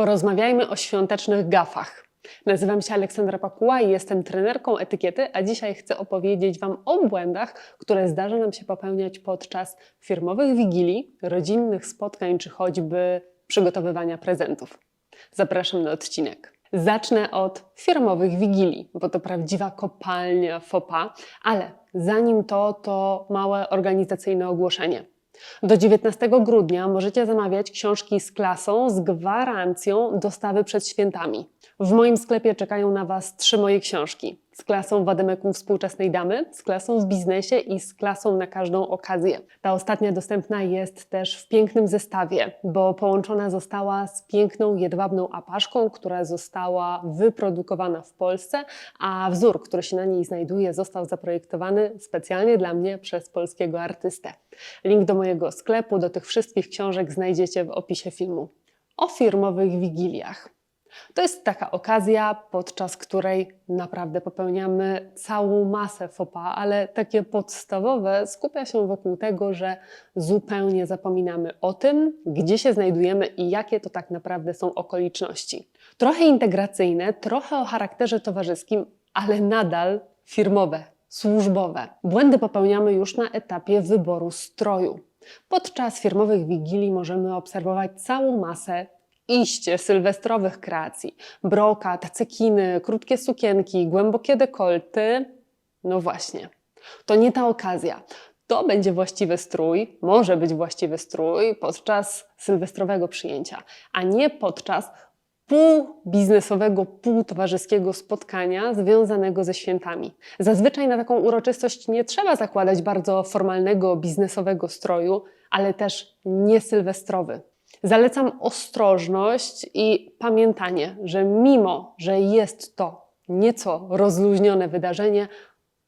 Porozmawiajmy o świątecznych gafach. Nazywam się Aleksandra Pakuła i jestem trenerką etykiety, a dzisiaj chcę opowiedzieć Wam o błędach, które zdarza nam się popełniać podczas firmowych wigilii, rodzinnych spotkań czy choćby przygotowywania prezentów. Zapraszam na odcinek. Zacznę od firmowych wigilii, bo to prawdziwa kopalnia FOPA, ale zanim to, to małe organizacyjne ogłoszenie. Do 19 grudnia możecie zamawiać książki z klasą z gwarancją dostawy przed świętami. W moim sklepie czekają na Was trzy moje książki. Z klasą Wademekum współczesnej damy, z klasą w biznesie i z klasą na każdą okazję. Ta ostatnia dostępna jest też w pięknym zestawie, bo połączona została z piękną jedwabną apaszką, która została wyprodukowana w Polsce, a wzór, który się na niej znajduje, został zaprojektowany specjalnie dla mnie przez polskiego artystę. Link do mojego sklepu, do tych wszystkich książek znajdziecie w opisie filmu. O firmowych wigiliach. To jest taka okazja, podczas której naprawdę popełniamy całą masę fopa, ale takie podstawowe skupia się wokół tego, że zupełnie zapominamy o tym, gdzie się znajdujemy i jakie to tak naprawdę są okoliczności. Trochę integracyjne, trochę o charakterze towarzyskim, ale nadal firmowe, służbowe. Błędy popełniamy już na etapie wyboru stroju. Podczas firmowych wigilii możemy obserwować całą masę iście sylwestrowych kreacji. Brokat, cekiny, krótkie sukienki, głębokie dekolty. No właśnie, to nie ta okazja. To będzie właściwy strój, może być właściwy strój podczas sylwestrowego przyjęcia, a nie podczas pół biznesowego, pół towarzyskiego spotkania związanego ze świętami. Zazwyczaj na taką uroczystość nie trzeba zakładać bardzo formalnego, biznesowego stroju, ale też niesylwestrowy. Zalecam ostrożność i pamiętanie, że mimo, że jest to nieco rozluźnione wydarzenie,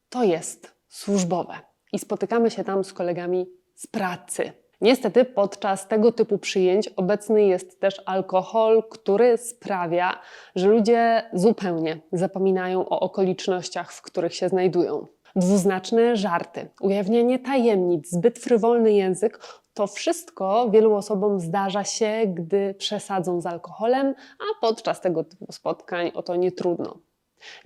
to jest służbowe i spotykamy się tam z kolegami z pracy. Niestety podczas tego typu przyjęć obecny jest też alkohol, który sprawia, że ludzie zupełnie zapominają o okolicznościach, w których się znajdują. Dwuznaczne żarty, ujawnianie tajemnic, zbyt frywolny język to wszystko wielu osobom zdarza się, gdy przesadzą z alkoholem, a podczas tego typu spotkań o to nie trudno.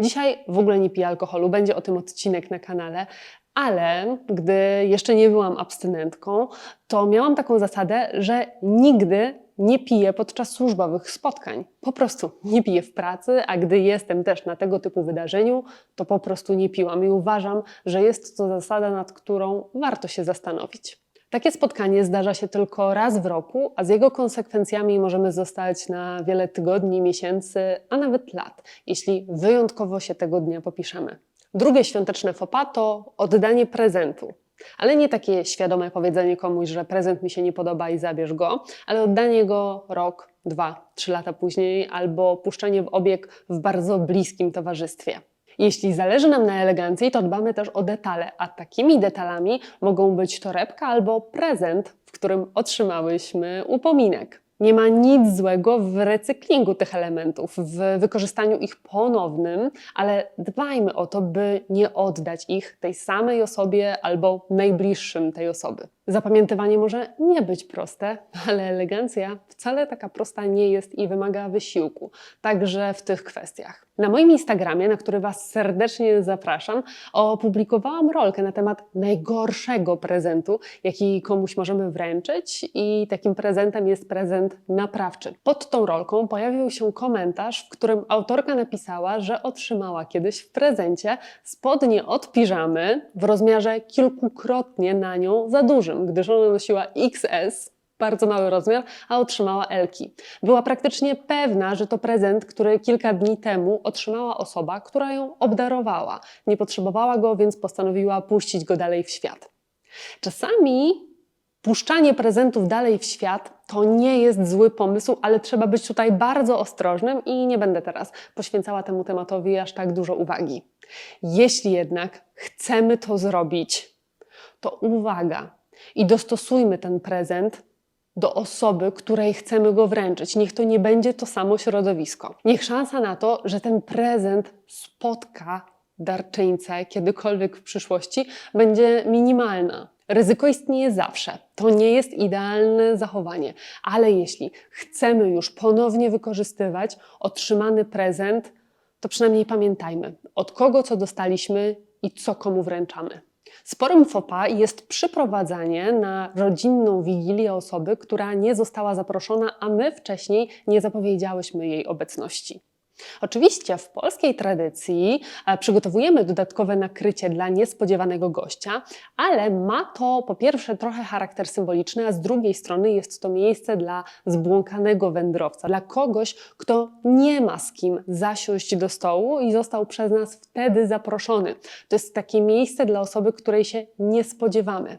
Dzisiaj w ogóle nie piję alkoholu, będzie o tym odcinek na kanale, ale gdy jeszcze nie byłam abstynentką, to miałam taką zasadę, że nigdy nie piję podczas służbowych spotkań. Po prostu nie piję w pracy, a gdy jestem też na tego typu wydarzeniu, to po prostu nie piłam i uważam, że jest to zasada, nad którą warto się zastanowić. Takie spotkanie zdarza się tylko raz w roku, a z jego konsekwencjami możemy zostać na wiele tygodni, miesięcy, a nawet lat, jeśli wyjątkowo się tego dnia popiszemy. Drugie świąteczne fopa to oddanie prezentu. Ale nie takie świadome powiedzenie komuś, że prezent mi się nie podoba i zabierz go, ale oddanie go rok, dwa, trzy lata później albo puszczenie w obieg w bardzo bliskim towarzystwie. Jeśli zależy nam na elegancji, to dbamy też o detale, a takimi detalami mogą być torebka albo prezent, w którym otrzymałyśmy upominek. Nie ma nic złego w recyklingu tych elementów, w wykorzystaniu ich ponownym, ale dbajmy o to, by nie oddać ich tej samej osobie albo najbliższym tej osoby. Zapamiętywanie może nie być proste, ale elegancja wcale taka prosta nie jest i wymaga wysiłku, także w tych kwestiach. Na moim Instagramie, na który Was serdecznie zapraszam, opublikowałam rolkę na temat najgorszego prezentu, jaki komuś możemy wręczyć, i takim prezentem jest prezent naprawczy. Pod tą rolką pojawił się komentarz, w którym autorka napisała, że otrzymała kiedyś w prezencie spodnie od piżamy w rozmiarze kilkukrotnie na nią za dużym, gdyż ona nosiła XS, bardzo mały rozmiar, a otrzymała Elki. Była praktycznie pewna, że to prezent, który kilka dni temu otrzymała osoba, która ją obdarowała. Nie potrzebowała go, więc postanowiła puścić go dalej w świat. Czasami puszczanie prezentów dalej w świat to nie jest zły pomysł, ale trzeba być tutaj bardzo ostrożnym i nie będę teraz poświęcała temu tematowi aż tak dużo uwagi. Jeśli jednak chcemy to zrobić, to uwaga i dostosujmy ten prezent do osoby, której chcemy go wręczyć. Niech to nie będzie to samo środowisko. Niech szansa na to, że ten prezent spotka darczyńcę kiedykolwiek w przyszłości, będzie minimalna. Ryzyko istnieje zawsze. To nie jest idealne zachowanie, ale jeśli chcemy już ponownie wykorzystywać otrzymany prezent, to przynajmniej pamiętajmy, od kogo co dostaliśmy i co komu wręczamy. Sporym pas jest przyprowadzanie na rodzinną wigilię osoby, która nie została zaproszona, a my wcześniej nie zapowiedziałyśmy jej obecności. Oczywiście w polskiej tradycji e, przygotowujemy dodatkowe nakrycie dla niespodziewanego gościa, ale ma to po pierwsze trochę charakter symboliczny, a z drugiej strony jest to miejsce dla zbłąkanego wędrowca, dla kogoś, kto nie ma z kim zasiąść do stołu i został przez nas wtedy zaproszony. To jest takie miejsce dla osoby, której się nie spodziewamy.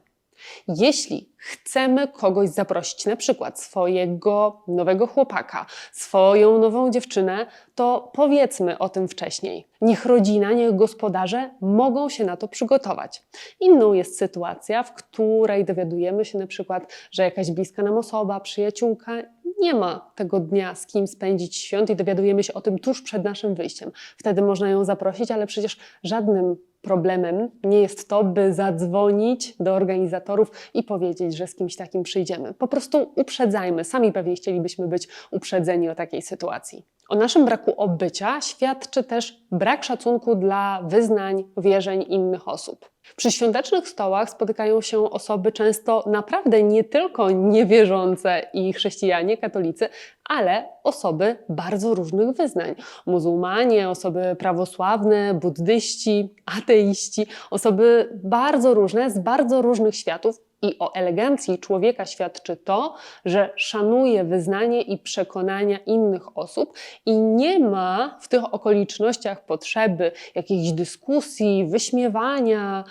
Jeśli chcemy kogoś zaprosić, na przykład swojego nowego chłopaka, swoją nową dziewczynę, to powiedzmy o tym wcześniej. Niech rodzina, niech gospodarze mogą się na to przygotować. Inną jest sytuacja, w której dowiadujemy się na przykład, że jakaś bliska nam osoba, przyjaciółka nie ma tego dnia z kim spędzić świąt i dowiadujemy się o tym tuż przed naszym wyjściem. Wtedy można ją zaprosić, ale przecież żadnym problemem nie jest to, by zadzwonić do organizatorów i powiedzieć, że z kimś takim przyjdziemy. Po prostu uprzedzajmy. Sami pewnie chcielibyśmy być uprzedzeni o takiej sytuacji. O naszym braku obycia świadczy też brak szacunku dla wyznań, wierzeń innych osób. Przy świątecznych stołach spotykają się osoby często naprawdę nie tylko niewierzące i chrześcijanie, katolicy, ale osoby bardzo różnych wyznań. Muzułmanie, osoby prawosławne, buddyści, ateiści, osoby bardzo różne, z bardzo różnych światów, i o elegancji człowieka świadczy to, że szanuje wyznanie i przekonania innych osób i nie ma w tych okolicznościach potrzeby jakiejś dyskusji, wyśmiewania,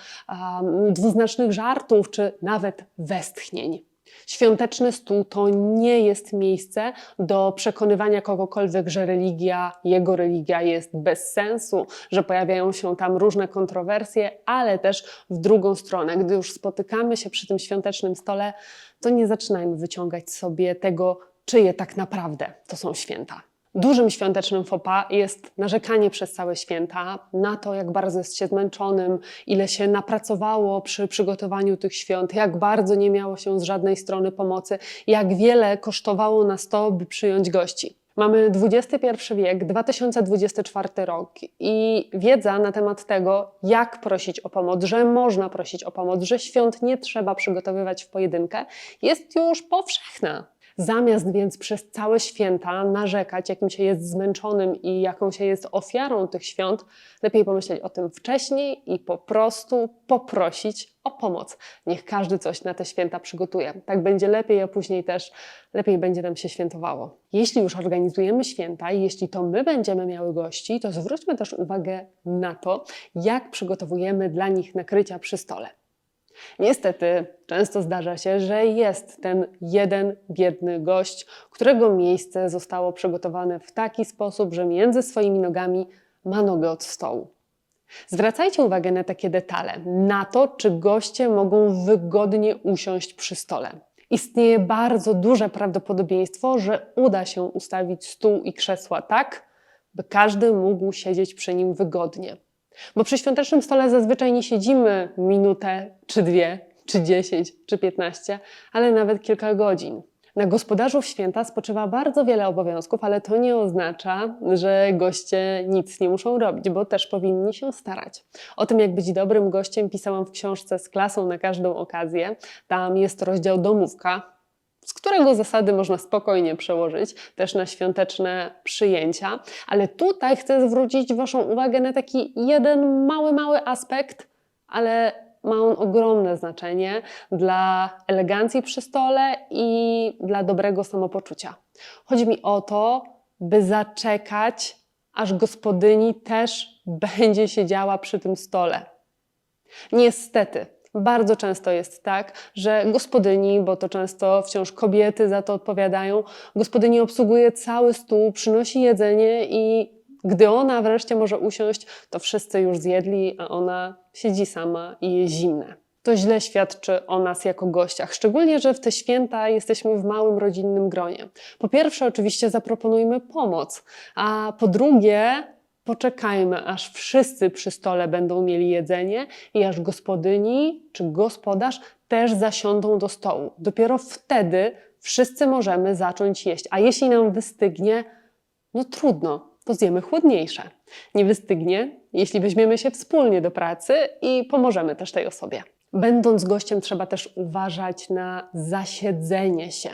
dwuznacznych żartów czy nawet westchnień. Świąteczny stół to nie jest miejsce do przekonywania kogokolwiek, że religia, jego religia jest bez sensu, że pojawiają się tam różne kontrowersje, ale też w drugą stronę. Gdy już spotykamy się przy tym świątecznym stole, to nie zaczynajmy wyciągać sobie tego, czyje tak naprawdę to są święta. Dużym świątecznym pas jest narzekanie przez całe święta na to, jak bardzo jest się zmęczonym, ile się napracowało przy przygotowaniu tych świąt, jak bardzo nie miało się z żadnej strony pomocy, jak wiele kosztowało nas to, by przyjąć gości. Mamy XXI wiek, 2024 rok i wiedza na temat tego, jak prosić o pomoc, że można prosić o pomoc, że świąt nie trzeba przygotowywać w pojedynkę, jest już powszechna. Zamiast więc przez całe święta narzekać, jakim się jest zmęczonym i jaką się jest ofiarą tych świąt, lepiej pomyśleć o tym wcześniej i po prostu poprosić o pomoc. Niech każdy coś na te święta przygotuje. Tak będzie lepiej, a później też lepiej będzie nam się świętowało. Jeśli już organizujemy święta i jeśli to my będziemy miały gości, to zwróćmy też uwagę na to, jak przygotowujemy dla nich nakrycia przy stole. Niestety często zdarza się, że jest ten jeden biedny gość, którego miejsce zostało przygotowane w taki sposób, że między swoimi nogami ma nogę od stołu. Zwracajcie uwagę na takie detale, na to, czy goście mogą wygodnie usiąść przy stole. Istnieje bardzo duże prawdopodobieństwo, że uda się ustawić stół i krzesła tak, by każdy mógł siedzieć przy nim wygodnie. Bo przy świątecznym stole zazwyczaj nie siedzimy minutę, czy dwie, czy dziesięć, czy piętnaście, ale nawet kilka godzin. Na gospodarzów święta spoczywa bardzo wiele obowiązków, ale to nie oznacza, że goście nic nie muszą robić, bo też powinni się starać. O tym, jak być dobrym gościem, pisałam w książce z klasą na każdą okazję. Tam jest rozdział domówka, z którego zasady można spokojnie przełożyć też na świąteczne przyjęcia. Ale tutaj chcę zwrócić Waszą uwagę na taki jeden mały, mały aspekt, ale ma on ogromne znaczenie dla elegancji przy stole i dla dobrego samopoczucia. Chodzi mi o to, by zaczekać, aż gospodyni też będzie siedziała przy tym stole. Niestety, bardzo często jest tak, że gospodyni, bo to często wciąż kobiety za to odpowiadają, gospodyni obsługuje cały stół, przynosi jedzenie i gdy ona wreszcie może usiąść, to wszyscy już zjedli, a ona siedzi sama i jest zimne. To źle świadczy o nas jako gościach, szczególnie, że w te święta jesteśmy w małym rodzinnym gronie. Po pierwsze, oczywiście zaproponujmy pomoc, a po drugie, Poczekajmy, aż wszyscy przy stole będą mieli jedzenie i aż gospodyni czy gospodarz też zasiądą do stołu. Dopiero wtedy wszyscy możemy zacząć jeść. A jeśli nam wystygnie, no trudno, to zjemy chłodniejsze. Nie wystygnie, jeśli weźmiemy się wspólnie do pracy i pomożemy też tej osobie. Będąc gościem, trzeba też uważać na zasiedzenie się.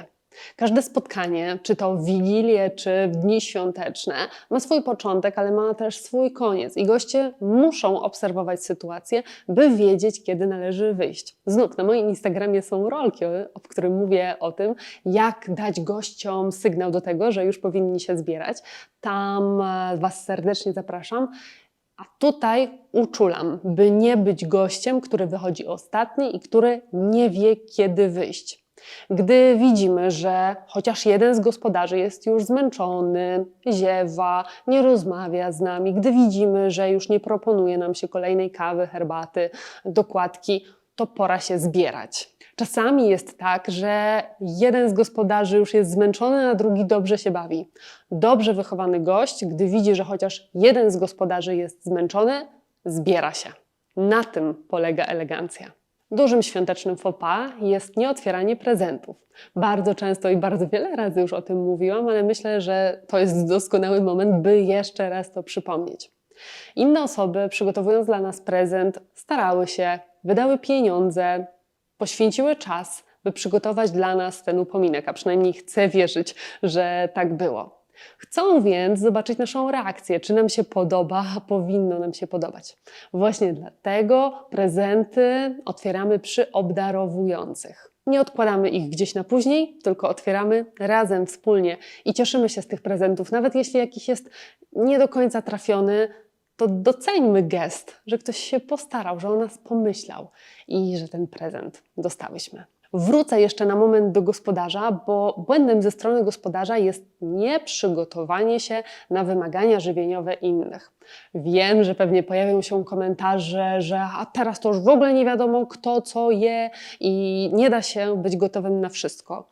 Każde spotkanie, czy to w Wigilię, czy w dni świąteczne, ma swój początek, ale ma też swój koniec. I goście muszą obserwować sytuację, by wiedzieć, kiedy należy wyjść. Znów na moim Instagramie są rolki, w którym mówię o tym, jak dać gościom sygnał do tego, że już powinni się zbierać. Tam e, Was serdecznie zapraszam. A tutaj uczulam, by nie być gościem, który wychodzi ostatni i który nie wie, kiedy wyjść. Gdy widzimy, że chociaż jeden z gospodarzy jest już zmęczony, ziewa, nie rozmawia z nami, gdy widzimy, że już nie proponuje nam się kolejnej kawy, herbaty, dokładki, to pora się zbierać. Czasami jest tak, że jeden z gospodarzy już jest zmęczony, a drugi dobrze się bawi. Dobrze wychowany gość, gdy widzi, że chociaż jeden z gospodarzy jest zmęczony, zbiera się. Na tym polega elegancja. Dużym świątecznym faux pas jest nieotwieranie prezentów. Bardzo często i bardzo wiele razy już o tym mówiłam, ale myślę, że to jest doskonały moment, by jeszcze raz to przypomnieć. Inne osoby, przygotowując dla nas prezent, starały się, wydały pieniądze, poświęciły czas, by przygotować dla nas ten upominek, a przynajmniej chcę wierzyć, że tak było. Chcą więc zobaczyć naszą reakcję, czy nam się podoba, powinno nam się podobać. Właśnie dlatego prezenty otwieramy przy obdarowujących. Nie odkładamy ich gdzieś na później, tylko otwieramy razem, wspólnie i cieszymy się z tych prezentów. Nawet jeśli jakiś jest nie do końca trafiony, to doceńmy gest, że ktoś się postarał, że o nas pomyślał i że ten prezent dostałyśmy. Wrócę jeszcze na moment do gospodarza, bo błędem ze strony gospodarza jest nieprzygotowanie się na wymagania żywieniowe innych. Wiem, że pewnie pojawią się komentarze, że a teraz to już w ogóle nie wiadomo kto co je i nie da się być gotowym na wszystko.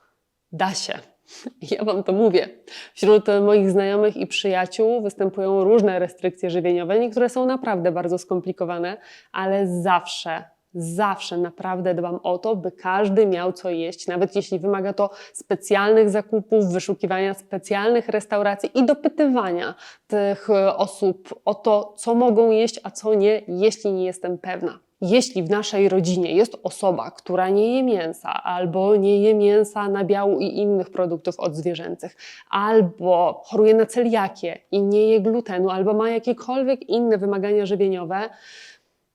Da się. Ja Wam to mówię. Wśród moich znajomych i przyjaciół występują różne restrykcje żywieniowe. Niektóre są naprawdę bardzo skomplikowane, ale zawsze Zawsze naprawdę dbam o to, by każdy miał co jeść, nawet jeśli wymaga to specjalnych zakupów, wyszukiwania specjalnych restauracji i dopytywania tych e, osób o to, co mogą jeść, a co nie, jeśli nie jestem pewna. Jeśli w naszej rodzinie jest osoba, która nie je mięsa, albo nie je mięsa nabiału i innych produktów odzwierzęcych, albo choruje na celiakię i nie je glutenu, albo ma jakiekolwiek inne wymagania żywieniowe,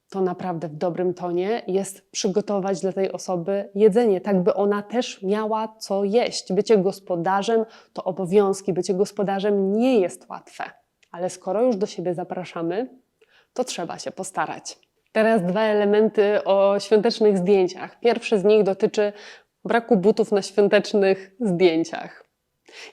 to naprawdę w dobrym tonie jest przygotować dla tej osoby jedzenie, tak by ona też miała co jeść. Bycie gospodarzem to obowiązki, bycie gospodarzem nie jest łatwe, ale skoro już do siebie zapraszamy, to trzeba się postarać. Teraz dwa elementy o świątecznych zdjęciach. Pierwszy z nich dotyczy braku butów na świątecznych zdjęciach.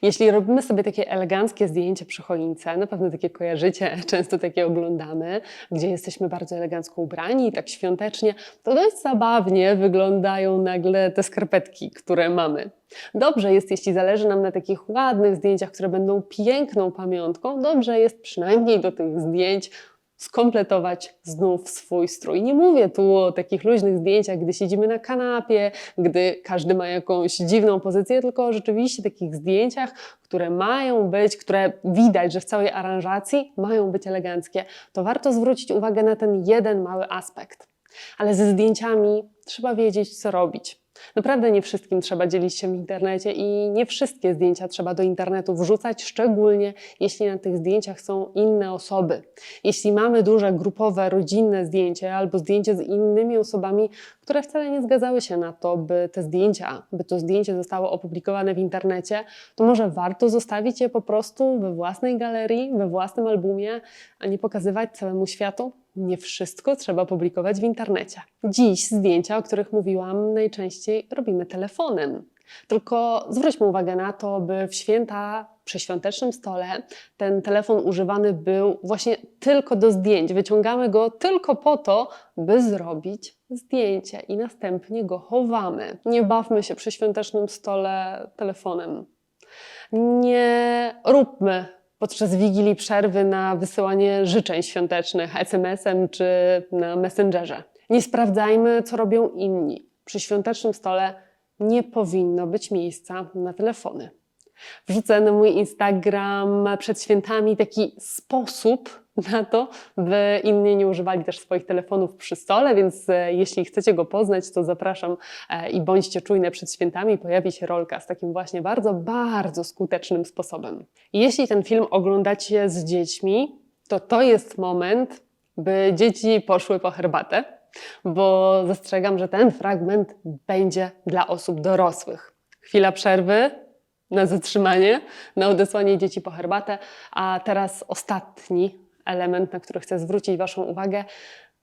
Jeśli robimy sobie takie eleganckie zdjęcie przy choince, na pewno takie kojarzycie, często takie oglądamy, gdzie jesteśmy bardzo elegancko ubrani i tak świątecznie, to dość zabawnie wyglądają nagle te skarpetki, które mamy. Dobrze jest, jeśli zależy nam na takich ładnych zdjęciach, które będą piękną pamiątką, dobrze jest przynajmniej do tych zdjęć skompletować znów swój strój. Nie mówię tu o takich luźnych zdjęciach, gdy siedzimy na kanapie, gdy każdy ma jakąś dziwną pozycję, tylko o rzeczywiście takich zdjęciach, które mają być, które widać, że w całej aranżacji mają być eleganckie. To warto zwrócić uwagę na ten jeden mały aspekt. Ale ze zdjęciami trzeba wiedzieć, co robić. Naprawdę nie wszystkim trzeba dzielić się w internecie i nie wszystkie zdjęcia trzeba do internetu wrzucać, szczególnie jeśli na tych zdjęciach są inne osoby. Jeśli mamy duże grupowe, rodzinne zdjęcie albo zdjęcie z innymi osobami, które wcale nie zgadzały się na to, by te zdjęcia, by to zdjęcie zostało opublikowane w internecie, to może warto zostawić je po prostu we własnej galerii, we własnym albumie, a nie pokazywać całemu światu? Nie wszystko trzeba publikować w internecie. Dziś zdjęcia, o których mówiłam, najczęściej robimy telefonem. Tylko zwróćmy uwagę na to, by w święta przy świątecznym stole ten telefon używany był właśnie tylko do zdjęć. Wyciągamy go tylko po to, by zrobić zdjęcie i następnie go chowamy. Nie bawmy się przy świątecznym stole telefonem. Nie róbmy podczas Wigilii przerwy na wysyłanie życzeń świątecznych SMS-em czy na Messengerze. Nie sprawdzajmy, co robią inni. przy świątecznym stole nie powinno być miejsca na telefony. Wrzucę na mój Instagram przed świętami taki sposób na to, by inni nie używali też swoich telefonów przy stole, więc e, jeśli chcecie go poznać, to zapraszam e, i bądźcie czujne przed świętami. Pojawi się rolka z takim właśnie bardzo, bardzo skutecznym sposobem. Jeśli ten film oglądacie z dziećmi, to to jest moment, by dzieci poszły po herbatę, bo zastrzegam, że ten fragment będzie dla osób dorosłych. Chwila przerwy na zatrzymanie, na odesłanie dzieci po herbatę, a teraz ostatni element, na który chcę zwrócić Waszą uwagę,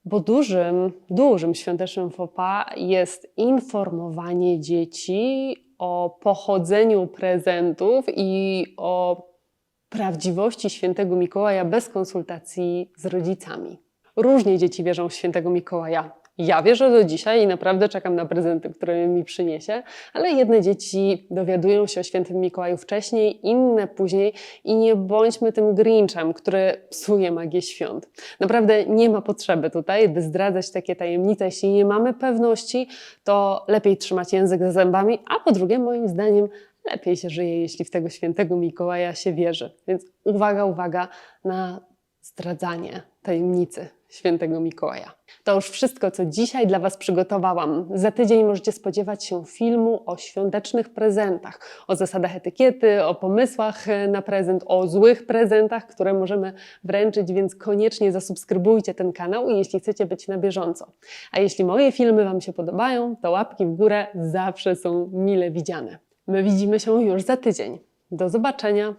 bo dużym, dużym świątecznym faux jest informowanie dzieci o pochodzeniu prezentów i o prawdziwości świętego Mikołaja bez konsultacji z rodzicami. Różnie dzieci wierzą w świętego Mikołaja. Ja wierzę do dzisiaj i naprawdę czekam na prezenty, które mi przyniesie, ale jedne dzieci dowiadują się o świętym Mikołaju wcześniej, inne później i nie bądźmy tym Grinchem, który psuje magię świąt. Naprawdę nie ma potrzeby tutaj, by zdradzać takie tajemnice. Jeśli nie mamy pewności, to lepiej trzymać język za zębami, a po drugie, moim zdaniem, lepiej się żyje, jeśli w tego świętego Mikołaja się wierzy. Więc uwaga, uwaga na zdradzanie tajemnicy świętego Mikołaja. To już wszystko, co dzisiaj dla Was przygotowałam. Za tydzień możecie spodziewać się filmu o świątecznych prezentach, o zasadach etykiety, o pomysłach na prezent, o złych prezentach, które możemy wręczyć, więc koniecznie zasubskrybujcie ten kanał, jeśli chcecie być na bieżąco. A jeśli moje filmy Wam się podobają, to łapki w górę zawsze są mile widziane. My widzimy się już za tydzień. Do zobaczenia!